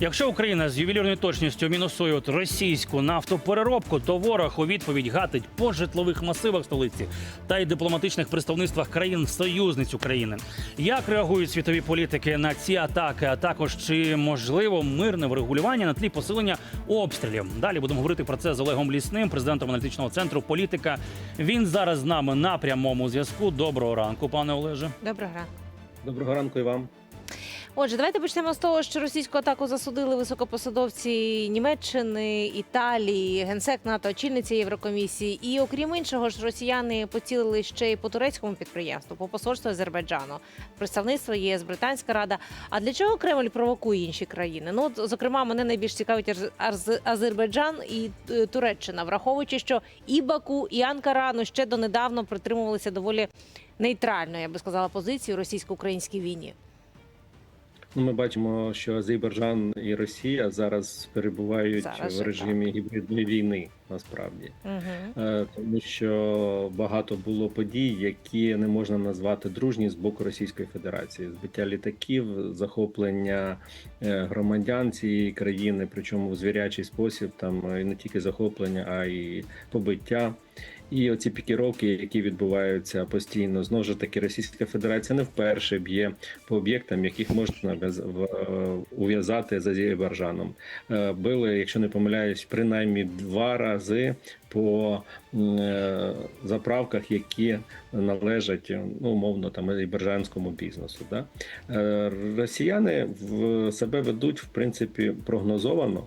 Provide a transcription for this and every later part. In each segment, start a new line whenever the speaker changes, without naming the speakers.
Якщо Україна з ювелірною точністю мінусує от російську нафтопереробку, то ворог у відповідь гатить по житлових масивах столиці та й дипломатичних представництвах країн-союзниць України. Як реагують світові політики на ці атаки? А також чи можливо мирне врегулювання на тлі посилення обстрілів? Далі будемо говорити про це з Олегом Лісним, президентом аналітичного центру політика. Він зараз з нами на прямому зв'язку. Доброго ранку, пане Олеже.
Доброго ранку.
Доброго ранку і вам.
Отже, давайте почнемо з того, що російську атаку засудили високопосадовці Німеччини, Італії, генсек НАТО, очільниця Єврокомісії. І окрім іншого ж, росіяни поцілили ще й по турецькому підприємству, по посольству Азербайджану, представництво ЄС, Британська Рада. А для чого Кремль провокує інші країни? Ну, от, зокрема, мене найбільш цікавить Азербайджан і е, Туреччина, враховуючи, що і Баку, і Анкара ну, ще донедавно притримувалися доволі нейтральної, я би сказала, позиції у російсько-українській війні.
Ну, ми бачимо, що Азербайджан і Росія зараз перебувають
Зараз
в режимі гібридної війни. Насправді,
Угу.
Тому що багато було подій, які не можна назвати дружні з боку Російської Федерації: збиття літаків, захоплення е, громадян цієї країни, причому в звірячий спосіб, там е, і не тільки захоплення, а й побиття. І оці пікіровки, які відбуваються постійно, знову ж таки, Російська Федерація не вперше б'є по об'єктам, яких можна ув'язати з Азербайджаном. Е, Били, якщо не помиляюсь, принаймні два рази по е, заправках, які належать ну, умовно там азербайджанському бізнесу. Да? Е, Росіяни в себе ведуть в принципі прогнозовано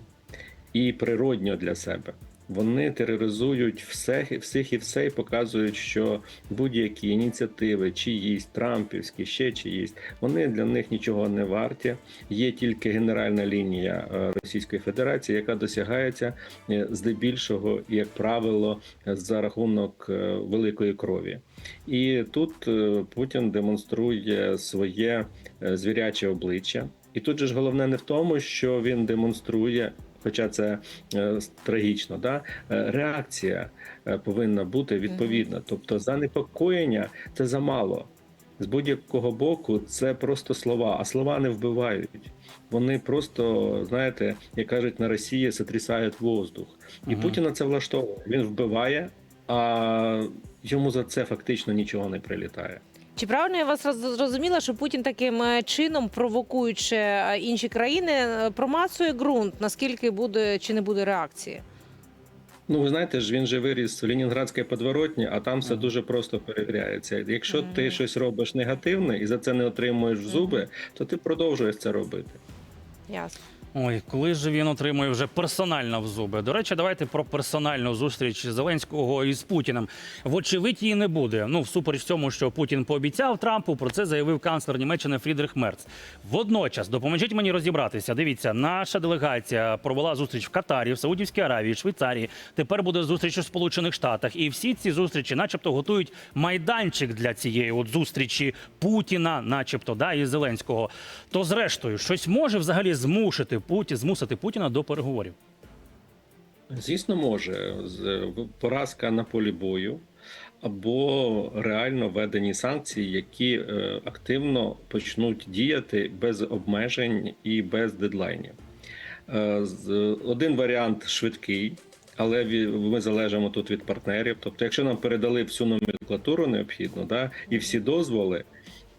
і природньо для себе. Вони тероризують все, всіх і все і показують, що будь-які ініціативи, чиїсь трампівські, ще чиїсь, вони для них нічого не варті. Є тільки генеральна лінія е, Російської Федерації, яка досягається е, здебільшого, як правило, за рахунок е, великої крові. І тут Путін демонструє своє звіряче обличчя. І тут же ж головне не в тому, що він демонструє. Хоча це е, трагічно, да? Е, реакція е, повинна бути відповідна. Тобто занепокоєння це замало. З будь-якого боку це просто слова, а слова не вбивають. Вони просто, знаєте, як кажуть на Росії, сотрясають воздух. І
Мгм.
Путіна це влаштовує. Він вбиває, а йому за це фактично нічого не прилітає.
Чи правильно я вас зрозуміла, що Путін таким е, чином, провокуючи е, інші країни, е, промацує ґрунт, наскільки буде чи не буде реакції?
Ну, ви знаєте ж, він же виріс в Ленінградській подворотні, а там все дуже просто перевіряється. Якщо ти щось робиш негативне і за це не отримуєш в зуби, то ти продовжуєш це робити.
Ясно.
Ой, коли ж він отримує вже персонально в зуби. До речі, давайте про персональну зустріч Зеленського із Путіним. Вочевидь, її не буде. Ну, всупереч цьому, що Путін пообіцяв Трампу, про це заявив канцлер Німеччини Фрідрих Мерц. Водночас, допоможіть мені розібратися. Дивіться, наша делегація провела зустріч в Катарі, в Саудівській Аравії, Швейцарії. Тепер буде зустріч у Сполучених Штатах. І всі ці зустрічі, начебто, готують майданчик для цієї от зустрічі Путіна, начебто, да, і Зеленського. То зрештою, щось може взагалі змусити Путі, змусити Путіна до переговорів.
Звісно, може поразка на полі бою або реально введені санкції, які е, активно почнуть діяти без обмежень і без дедлайнів. Е, Один варіант швидкий. Але ми залежимо тут від партнерів. Тобто, якщо нам передали всю номенклатуру необхідну, да, і всі дозволи,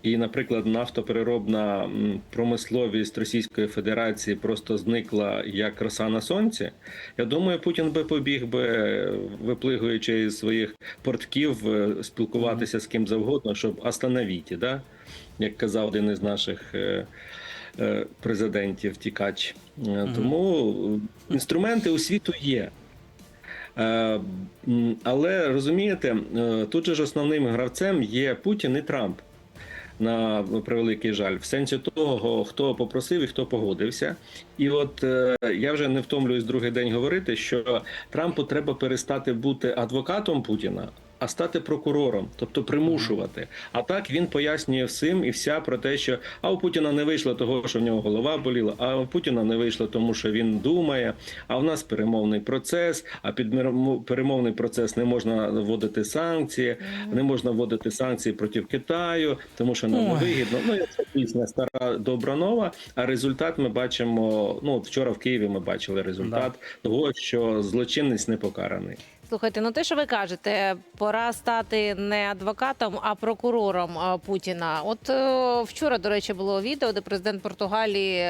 і, наприклад, нафтопереробна промисловість Російської Федерації просто зникла як роса на сонці. Я думаю, Путін би побіг би, виплигуючи із своїх портків, е, спілкуватися з ким завгодно, щоб остановіть, да? як казав один із наших. е, е, Президентів тікач, тому інструменти у світу є. Але розумієте, тут же ж основним гравцем є Путін і Трамп. На превеликий жаль, в сенсі того, хто попросив і хто погодився. І от е, я вже не втомлююсь другий день говорити, що Трампу треба перестати бути адвокатом Путіна, а стати прокурором, тобто примушувати. А так він пояснює всім і вся про те, що а у Путіна не вийшло того, що в нього голова боліла, а у Путіна не вийшло тому, що він думає. А в нас перемовний процес. А під перемовний процес не можна вводити санкції, не можна вводити санкції проти Китаю, тому що нам
Ой.
невигідно. Ну це пісня стара добра нова. А результат ми бачимо. Ну от вчора в Києві ми бачили результат того, що злочинець не покараний.
Слухайте, ну те, що ви кажете, пора стати не адвокатом, а прокурором е, Путіна. От е, вчора, до речі, було відео, де президент Португалії е,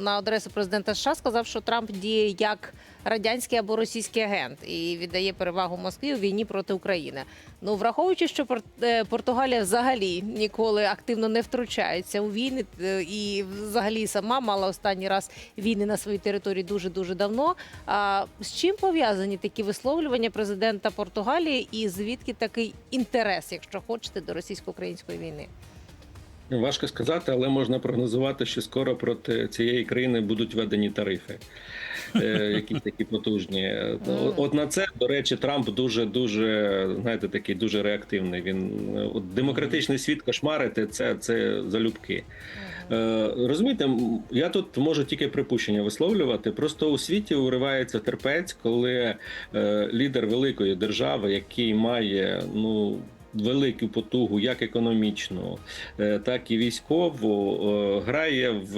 на адресу президента США сказав, що Трамп діє як радянський або російський агент і віддає перевагу Москві у війні проти України. Ну враховуючи, що е, Португалія взагалі ніколи активно не втручається у війни, е, і взагалі сама мала останній раз війни на своїй території дуже дуже давно. А з чим пов'язані такі висловлювання президента Португалії, і звідки такий інтерес, якщо хочете, до російсько-української війни?
Важко сказати, але можна прогнозувати, що скоро проти цієї країни будуть введені тарифи, е, якісь такі потужні. Е, От на це, до речі, Трамп дуже дуже знаєте, такий дуже реактивний. Він е, от демократичний світ кошмарити це, це залюбки. Розумієте, я тут можу тільки припущення висловлювати. Просто у світі уривається терпець, коли лідер великої держави, який має ну. Велику потугу, як економічну, е, так і військову, е, грає в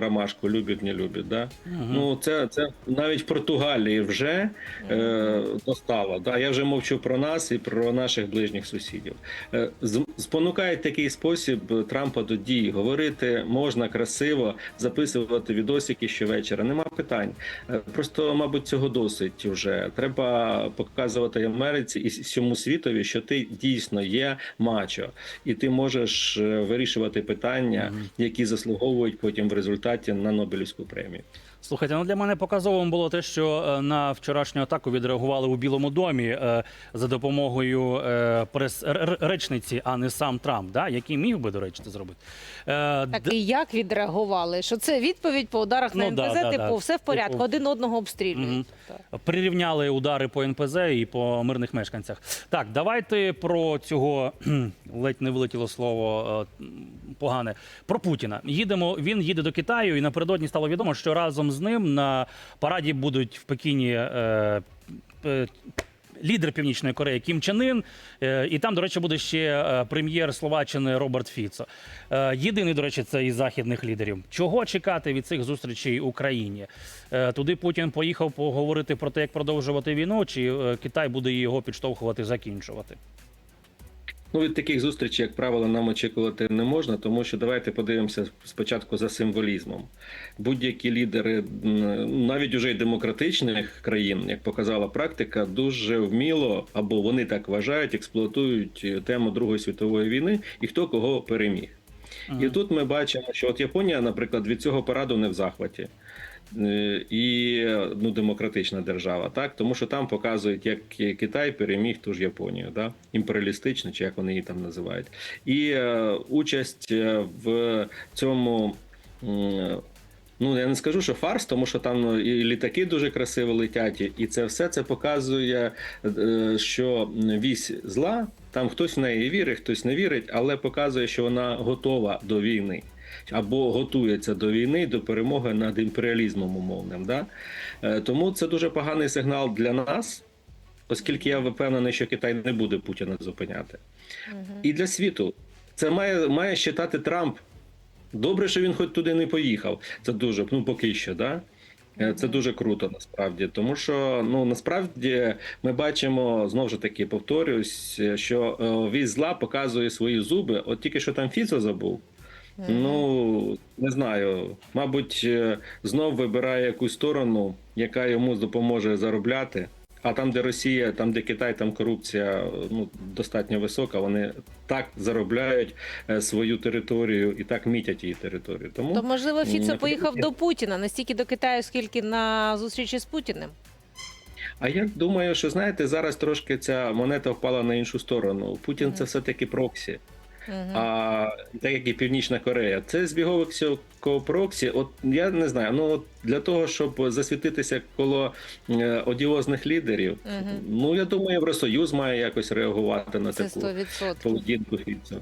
ромашку, любить, не любить. Да?
Мгм.
Ну, це, це навіть в Португалії вже е, достало. Да? Я вже мовчу про нас і про наших ближніх сусідів. Е, спонукає такий спосіб Трампа до дій. Говорити можна красиво, записувати відосики щовечора. Нема питань. Е, Просто, мабуть, цього досить вже. Треба показувати Америці і всьому світові, що ти дійсно є мачо, і ти можеш е, вирішувати питання, які заслуговують потім в результаті на Нобелівську премію.
Слухайте, ну для мене показовим було те, що е, на вчорашню атаку відреагували у Білому домі е, за допомогою е, прес-речниці, а не сам Трамп, да? який міг би, до речі, це зробити. Е,
Так
д-
і як відреагували? Що це відповідь по ударах на
Ну, да,
НПЗ?
да,
типу,
да.
все в порядку,
Типу-
один одного обстрілюють. Так.
Прирівняли удари по НПЗ і по мирних мешканцях. Так, давайте про цього ледь не вилетіло слово е, погане. Про Путіна. Їдемо. Він їде до Китаю, і напередодні стало відомо, що разом з ним на параді будуть в Пекіні. Е, е, Лідер Північної Кореї Кім Чен Ін, е, і там, до речі, буде ще е, прем'єр Словаччини Роберт Фіцо. Єдиний, до речі, це із західних лідерів. Чого чекати від цих зустрічей Україні? Туди Путін поїхав поговорити про те, як продовжувати війну, чи Китай буде його підштовхувати, закінчувати?
Ну, від таких зустрічей, як правило, нам очікувати не можна, тому що давайте подивимося спочатку за символізмом. Будь-які лідери, навіть уже й демократичних країн, як показала практика, дуже вміло або вони так вважають, експлуатують тему Другої світової війни і хто кого переміг. І тут ми бачимо, що от Японія, наприклад, від цього параду не в захваті. Е, І ну, демократична держава, так тому що там показують, як Китай переміг ту ж Японію, да? імперіалістично, чи як вони її там називають, і е, участь е, в цьому. м, Ну, я не скажу, що фарс, тому що там і літаки дуже красиво летять, і- це все це показує, е, що вісь зла, там хтось в неї вірить, хтось не вірить, але показує, що вона готова до війни. Або готується до війни, до перемоги над імперіалізмом умовним. Да? Е, Тому це дуже поганий сигнал для нас, оскільки я впевнений, що Китай не буде Путіна зупиняти. І для світу це має, має считати Трамп. Добре, що він хоч туди не поїхав. Це дуже, ну поки що, да? Е, Це дуже круто насправді, тому що ну насправді ми бачимо знову ж таки, повторюсь, що е, вісь зла показує свої зуби. От тільки що там Фіцо забув. Ну не знаю. Мабуть, е, знов вибирає якусь сторону, яка йому допоможе заробляти. А там, де Росія, там, де Китай, там корупція ну, достатньо висока. Вони так заробляють е, свою територію і так мітять її територію. Тому
То можливо Фіцо поїхав до Путіна не стільки до Китаю, скільки на зустрічі з Путіним.
А я думаю, що знаєте, зараз трошки ця монета впала на іншу сторону. Путін це все таки проксі. А так як і Північна Корея, це збіговик проксі. От я не знаю. Ну от для того, щоб засвітитися коло е, одіозних лідерів,
Мгм.
ну я думаю, Євросоюз має якось реагувати на
Це
таку
100%.
поведінку Фіцо.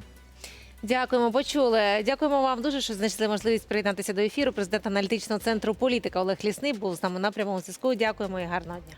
Дякуємо, почули. Дякуємо вам дуже, що знайшли можливість приєднатися до ефіру. Президент аналітичного центру політика Олег Лісний був з нами на прямому зв'язку. Дякуємо і гарного дня.